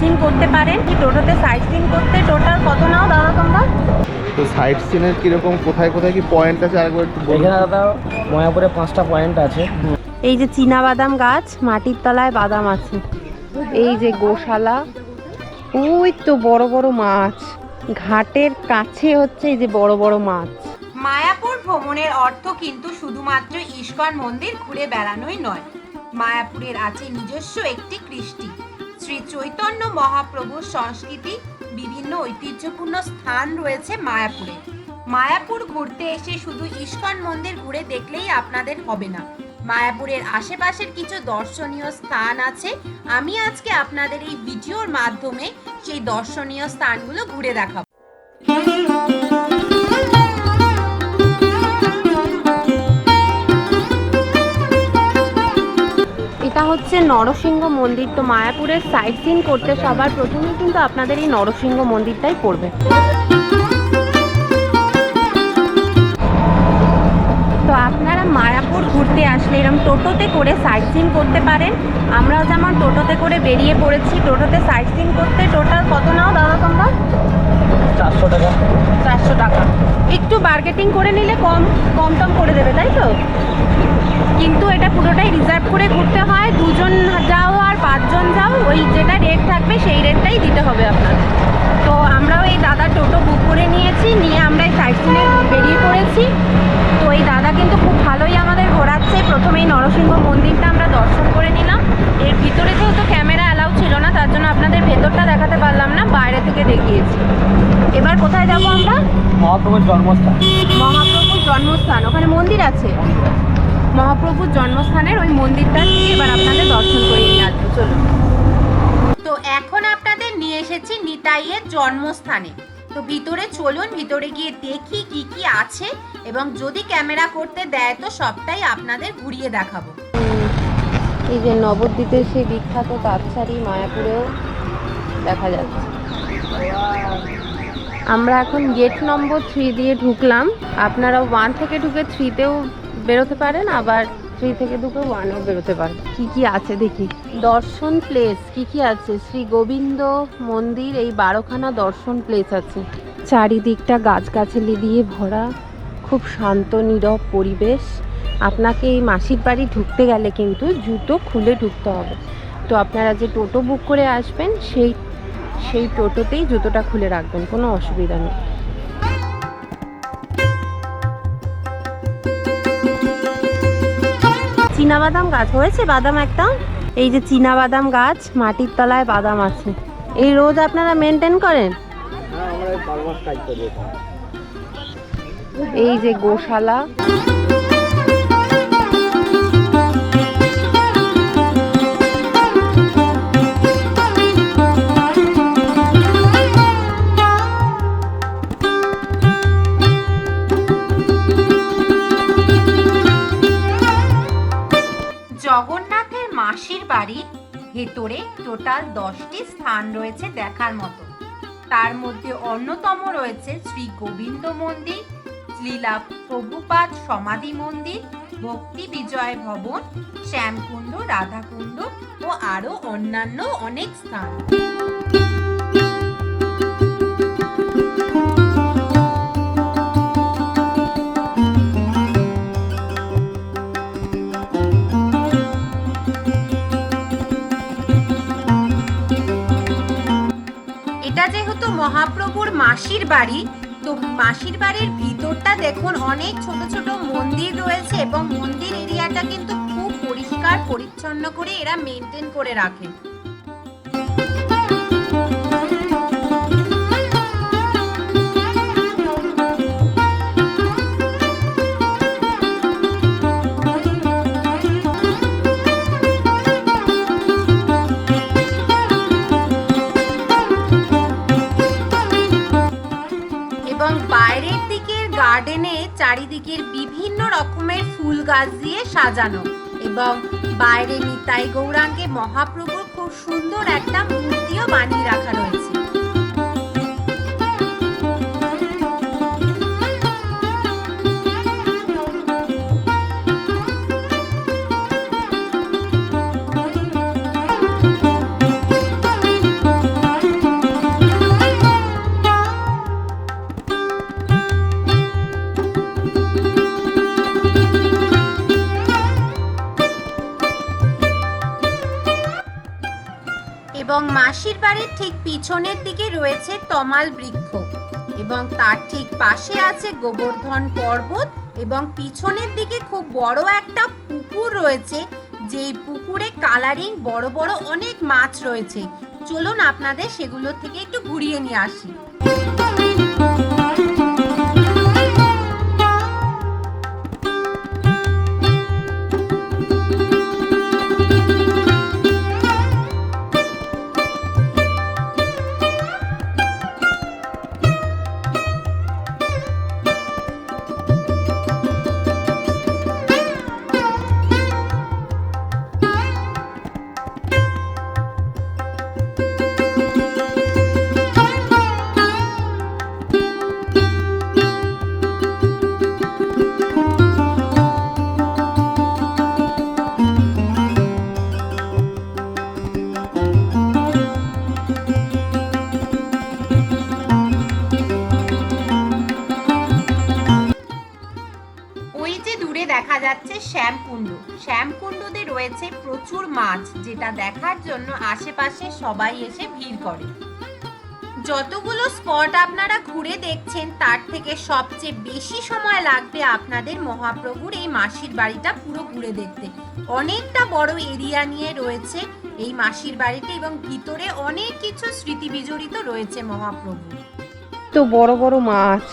Scene করতে পারেন? কি টোটোতে সাইট সিন করতে? টোটাল কত নাও দাদা তোমরা? তো সাইট সিনের কীরকম কোথায় কোথায় কি পয়েন্ট আছে? আরেকবার একটু বলুন। এখানে দাদা ময়াপুরে পাঁচটা পয়েন্ট আছে। এই যে চীনা বাদাম গাছ মাটির তলায় বাদাম আছে। এই যে গোশালা ওই তো বড় বড় মাছ। ঘাটের কাছে হচ্ছে এই যে বড় বড় মাছ। মায়াপুর ভ্রমণের অর্থ কিন্তু শুধুমাত্র ইস্কন মন্দির ঘুরে বেড়ানোই নয়। মায়াপুরের আছে নিজস্ব একটি কৃষ্টি। শ্রী চৈতন্য মহাপ্রভুর সংস্কৃতি বিভিন্ন ঐতিহ্যপূর্ণ স্থান রয়েছে মায়াপুরে। মায়াপুর ঘুরতে এসে শুধু ইস্কন মন্দির ঘুরে দেখলেই আপনাদের হবে না। মায়াপুরের আশেপাশের কিছু দর্শনীয় স্থান আছে। আমি আজকে আপনাদের এই ভিডিওর মাধ্যমে সেই দর্শনীয় স্থানগুলো ঘুরে দেখাবো। এটা হচ্ছে নরসিংহ মন্দির। তো মায়াপুরের সাইট সিন করতে সবার প্রথমে কিন্তু আপনাদের এই নরসিংহ মন্দিরটাই পড়বে। তো আপনারা মায়াপুর ঘুরতে আসলে এরকম টোটোতে করে সাইট সিন করতে পারেন। আমরাও যেমন টোটোতে করে বেরিয়ে পড়েছি টোটোতে সাইট সিন করতে টোটাল কত নাও দাদা তোমরা? চারশো টাকা। চারশো টাকা। একটু মার্কেটিং করে নিলে কম কম টম করে দেবে তাই তো? কিন্তু এটা পুরোটাই রিজার্ভ করে ঘুরতে হয়। দুজন যাও আর পাঁচজন যাও ওই যেটা রেট থাকবে সেই রেটটাই দিতে হবে আপনার তো আমরাও এই দাদা টোটো বুক করে নিয়েছি নিয়ে আমরা এই সাইট সিনে বেরিয়ে পড়েছি। তো এই দাদা কিন্তু খুব ভালোই আমাদের ঘোরাচ্ছে। প্রথমেই নরসিংহ মন্দিরটা আমরা দর্শন করে নিলাম। এর ভিতরে যেহেতু ক্যামেরা অ্যালাউ ছিল না তার জন্য আপনাদের ভেতরটা দেখাতে পারলাম না বাইরে থেকে দেখিয়েছি। এবার কোথায় যাব আমরা? মহাপ্রভুর জন্মস্থান। মহাপ্রভুর জন্মস্থান ওখানে মন্দির আছে? মহাপ্রভুর জন্মস্থানের ওই মন্দিরটা এবার আপনাদের দর্শন করিয়ে নিয়ে আসব চলুন। তো এখন আপনাদের নিয়ে এসেছি নিতাইয়ের জন্মস্থানে। তো ভিতরে চলুন ভিতরে গিয়ে দেখি কি কি আছে এবং যদি ক্যামেরা করতে দেয় তো সবটাই আপনাদের ঘুরিয়ে দেখাবো। এই যে নবদ্বীপের সেই বিখ্যাত তাঁতশাড়ি মায়াপুরেও দেখা যাচ্ছে। আমরা এখন গেট নম্বর থ্রি দিয়ে ঢুকলাম। আপনারা ওয়ান থেকে ঢুকে থ্রিতেও বেরোতে পারেন, আবার থ্রি থেকে দুটো ওয়ানেও বেরোতে পারেন। কি কি আছে দেখি? দর্শন প্লেস কি কি আছে? শ্রী গোবিন্দ মন্দির, এই বারোখানা দর্শন প্লেস আছে। চারিদিকটা গাছগাছালি দিয়ে ভরা, খুব শান্ত, নীরব পরিবেশ। আপনাকে এই মাসির বাড়ি ঢুকতে গেলে কিন্তু জুতো খুলে ঢুকতে হবে। তো আপনারা যে টোটো বুক করে আসবেন, সেই সেই টোটোতেই জুতোটা খুলে রাখবেন, কোনো অসুবিধা নেই। বাদাম গাছ হয়েছে বাদাম একটা এই যে বাদাম গাছ মাটির তলায় বাদাম আছে। এই রোজ আপনারা মেনটেন করেন? হ্যাঁ এই যে গোশালা। টোটাল দশটি স্থান রয়েছে দেখার মতো। তার মধ্যে অন্যতম রয়েছে শ্রী গোবিন্দ মন্দির, লীলা প্রভুপাদ সমাধি মন্দির, ভক্তি বিজয় ভবন, শ্যামকুণ্ড, রাধাকুণ্ড ও আরও অন্যান্য অনেক স্থান। মহাপ্রভুর মাসির বাড়ি। তো মাসির বাড়ির ভিতরটা দেখুন, অনেক ছোট ছোট মন্দির রয়েছে এবং মন্দির এরিয়াটা কিন্তু খুব পরিষ্কার, পরিচ্ছন্ন করে এরা মেনটেন করে রাখে। চারিদিকের বিভিন্ন রকমের ফুল গাছ দিয়ে সাজানো এবং বাইরে নিতাই গৌরাঙ্গে মহাপ্রভুর খুব সুন্দর একটা মূর্তিও বানিয়ে রাখা রয়েছে। পিছনের দিকে রয়েছে তমাল বৃক্ষ এবং তার ঠিক পাশে আছে গোবর্ধন পর্বত এবং পিছনের দিকে খুব বড় একটা পুকুর রয়েছে, যেই পুকুরে কালারিং বড় বড় অনেক মাছ রয়েছে। চলুন আপনাদের সেগুলো থেকে একটু ঘুরিয়ে নিয়ে আসি। শ্যামকুণ্ডতে রয়েছে প্রচুর মাছ যেটা দেখার জন্য আশেপাশে সবাই এসে ভিড় করে। যতগুলো স্পট আপনারা ঘুরে দেখছেন, তার থেকে সবচেয়ে বেশি সময় লাগবে আপনাদের মহাপ্রভুর এই মাসির বাড়িটা পুরো ঘুরে দেখতে। অনেকটা বড় এরিয়া নিয়ে রয়েছে এই মাসির বাড়িতে এবং ভিতরে অনেক কিছু স্মৃতি বিজড়িত রয়েছে মহাপ্রভু তো বড় বড় মাছ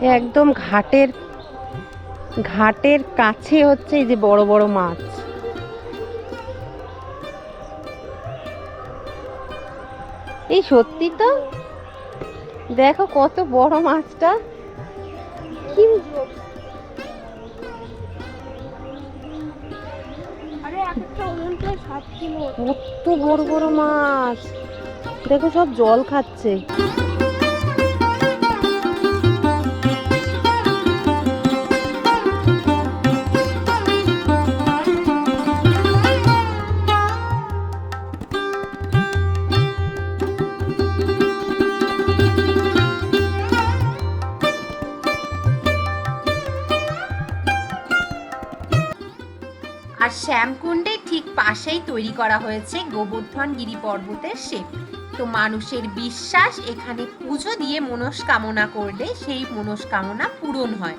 একদম ঘাটের ঘাটের কাছে হচ্ছে এই যে বড় বড় মাছ। এই সত্যি তো? দেখো কত বড় মাছটা। কি কত বড় বড় মাছ। দেখো সব জল খাচ্ছে। তৈরি করা হয়েছে গোবর্ধন গিরি পর্বতের শেপ। তো মানুষের বিশ্বাস এখানে পুজো দিয়ে মনস্কামনা করলে সেই মনস্কামনা পূরণ হয়।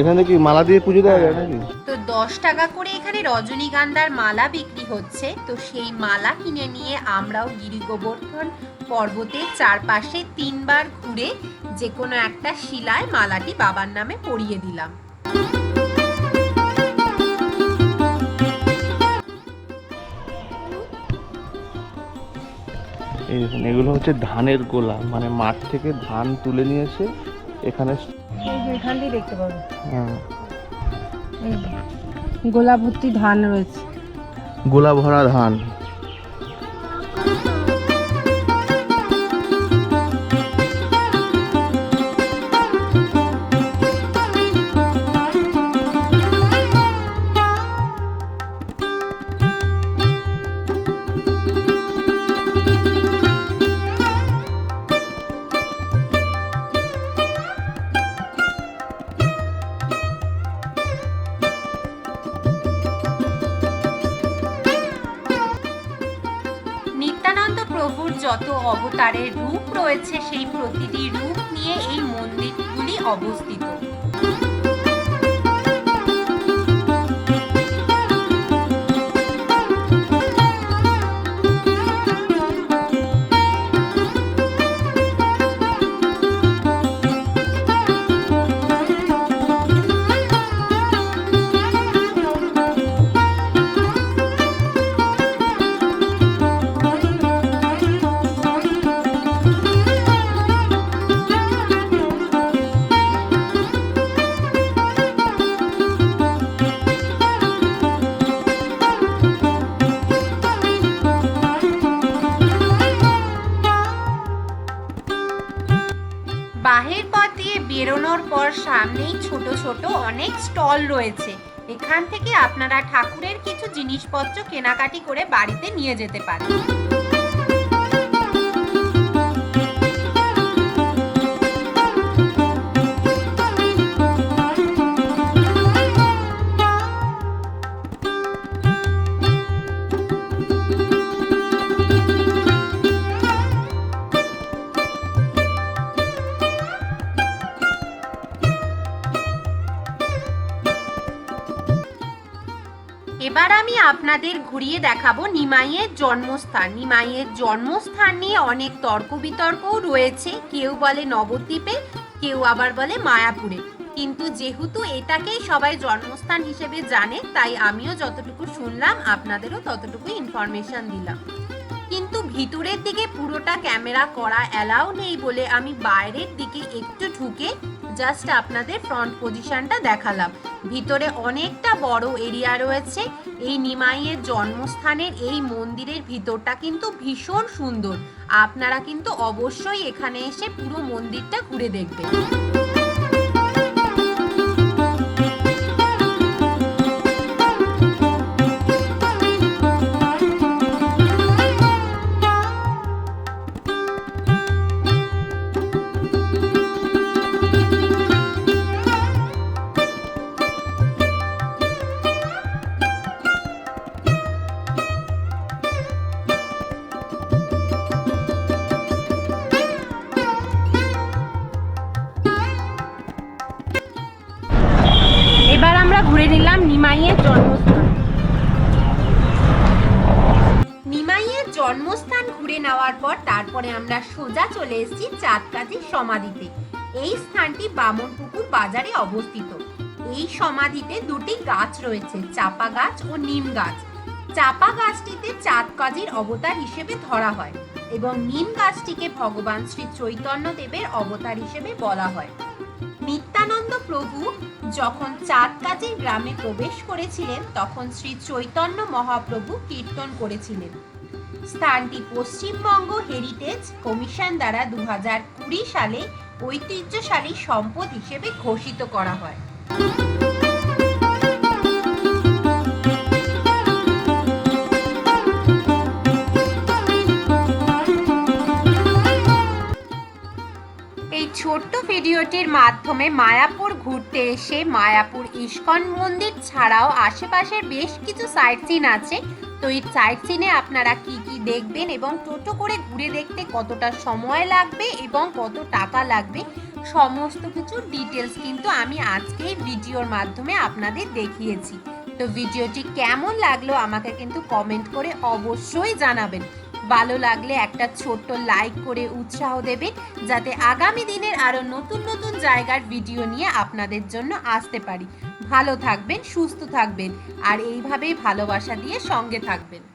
এখানে কি মালা দিয়ে পুজো দেওয়া যায় নাকি? তো দশ টাকা করে এখানে রজনীগন্ধার মালা বিক্রি হচ্ছে। তো সেই মালা কিনে নিয়ে আমরাও গিরি গোবর্ধন পর্বতের চারপাশে তিনবার ঘুরে যে কোনো একটা শিলায় মালাটি বাবার নামে পরিয়ে দিলাম। এই দেখুন এগুলো হচ্ছে ধানের গোলা। মানে মাঠ থেকে ধান তুলে নিয়ে এসে এখানে এখান দিয়ে দেখতে পাবো। হ্যাঁ, গোলা ভর্তি ধান রয়েছে। গোলা ভরা ধান। প্রভুর যত অবতারের রূপ রয়েছে সেই প্রতিটি রূপ নিয়ে এই মন্দিরগুলি অবস্থিত। সামনেই ছোট ছোট অনেক স্টল রয়েছে। এখান থেকে আপনারা ঠাকুরের কিছু জিনিসপত্র কেনাকাটি করে বাড়িতে নিয়ে যেতে পারেন। আমি আপনাদের ঘুরিয়ে দেখাবো নিমাইয়ের জন্মস্থান। নিমাইয়ের জন্মস্থান নিয়ে অনেক তর্ক বিতর্কও রয়েছে। কেউ বলে নবদ্বীপে, কেউ আবার বলে মায়াপুরে। কিন্তু যেহেতু এটাকেই সবাই জন্মস্থান হিসেবে জানে, তাই আমিও যতটুকু শুনলাম, আপনাদেরও ততটুকু ইনফরমেশন দিলাম। কিন্তু ভিতরের দিকে পুরোটা ক্যামেরা করা অ্যালাউ নেই বলে আমি বাইরের দিকে একটু ঢুকে জাস্ট আপনাদের ফ্রন্ট পজিশনটা দেখালাম। ভিতরে অনেকটা বড় এরিয়া রয়েছে। এই নিমাইয়ের জন্মস্থানের এই মন্দিরের ভিতরটা কিন্তু ভীষণ সুন্দর। আপনারা কিন্তু অবশ্যই এখানে এসে পুরো মন্দিরটা ঘুরে দেখবেন। নিমাইয়ের জন্মস্থান। নিমাইয়ের জন্মস্থান ঘুরে নেওয়ার পর তারপরে আমরা সোজা চলে এসেছি চাঁদকাজির সমাধিতে। এই স্থানটি বামনপুকুর বাজারে অবস্থিত। এই সমাধিতে দুটি গাছ রয়েছে, চাপা গাছ ও নিম গাছ। চাপা গাছটিতে চাঁদকাজির অবতার হিসেবে ধরা হয় এবং নিম গাছটিকে ভগবান শ্রী চৈতন্য দেবের অবতার হিসেবে বলা হয়। নিত্যানন্দ প্রভু যখন চাঁদকাজির গ্রামে প্রবেশ করেছিলেন, তখন শ্রী চৈতন্য মহাপ্রভু কীর্তন করেছিলেন। স্থানটি পশ্চিমবঙ্গ হেরিটেজ কমিশন দ্বারা দু সালে ঐতিহ্যশালী সম্পদ হিসেবে ঘোষিত করা হয়। ভিডিওটির মাধ্যমে মায়াপুর ঘুরতে এসে মায়াপুর ইস্কন মন্দির ছাড়াও আশেপাশের বেশ কিছু সাইট সিন আছে। তো এই সাইট সিনে আপনারা কি কি দেখবেন এবং টোটো করে ঘুরে দেখতে কতটা সময় লাগবে এবং কত টাকা লাগবে, সমস্ত কিছু ডিটেলস কিন্তু আমি আজকেই ভিডিওর মাধ্যমে আপনাদের দেখিয়েছি। তো ভিডিওটি কেমন লাগল আমাকে কিন্তু কমেন্ট করে অবশ্যই জানাবেন। ভালো লাগলে একটা ছোট্ট লাইক করে উৎসাহ দেবেন, যাতে আগামী দিনের আরও নতুন নতুন জায়গার ভিডিও নিয়ে আপনাদের জন্য আসতে পারি। ভালো থাকবেন, সুস্থ থাকবেন, আর এইভাবেই ভালোবাসা দিয়ে সঙ্গে থাকবেন।